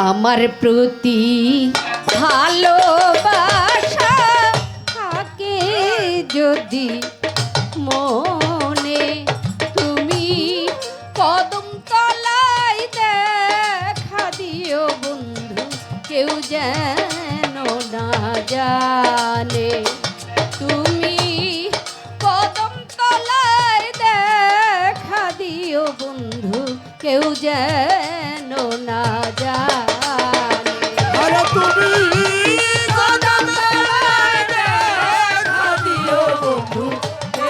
আমার প্রতি ভালোবাসা থাকে যদি মনে তুমি কদম তলায় দেখা দিও বন্ধু, কেউ যেন না জানে। তুমি কদম তলায় দেখা দিও বন্ধু, কেউ যেন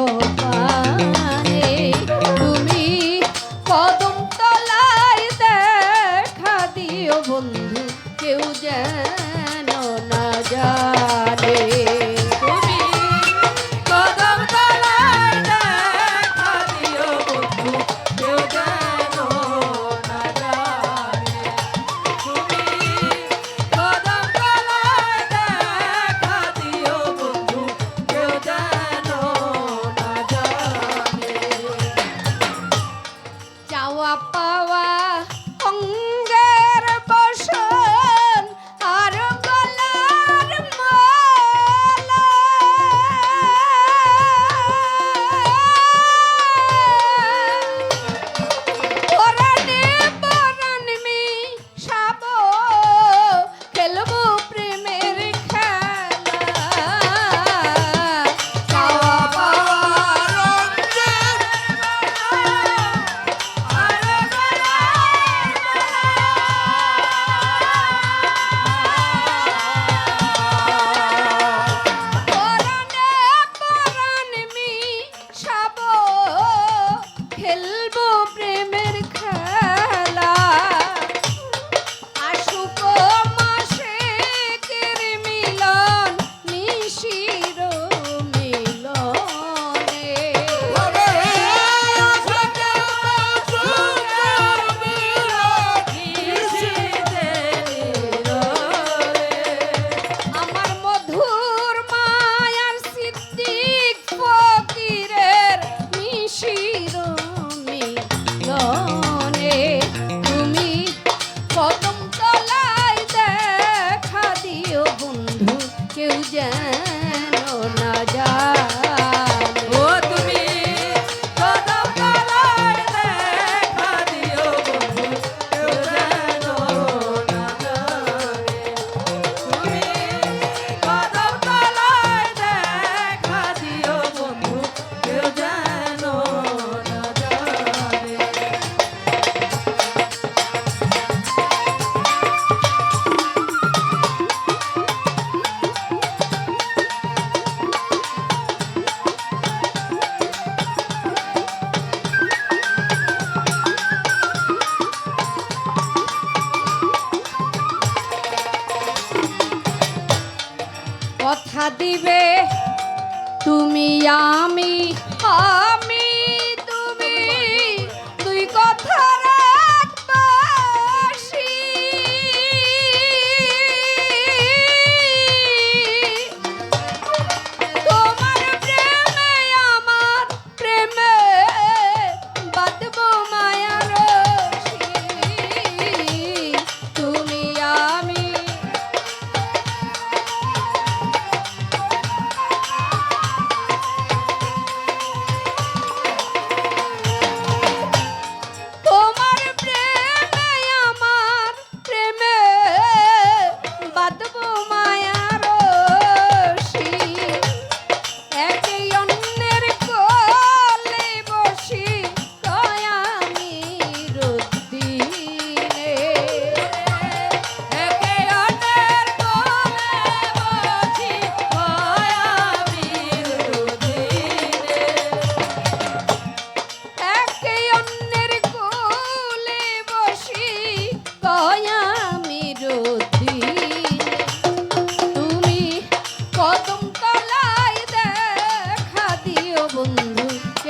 ছোট গো কথা দিবে। তুমি আমি আমি তুমি। দুই কথা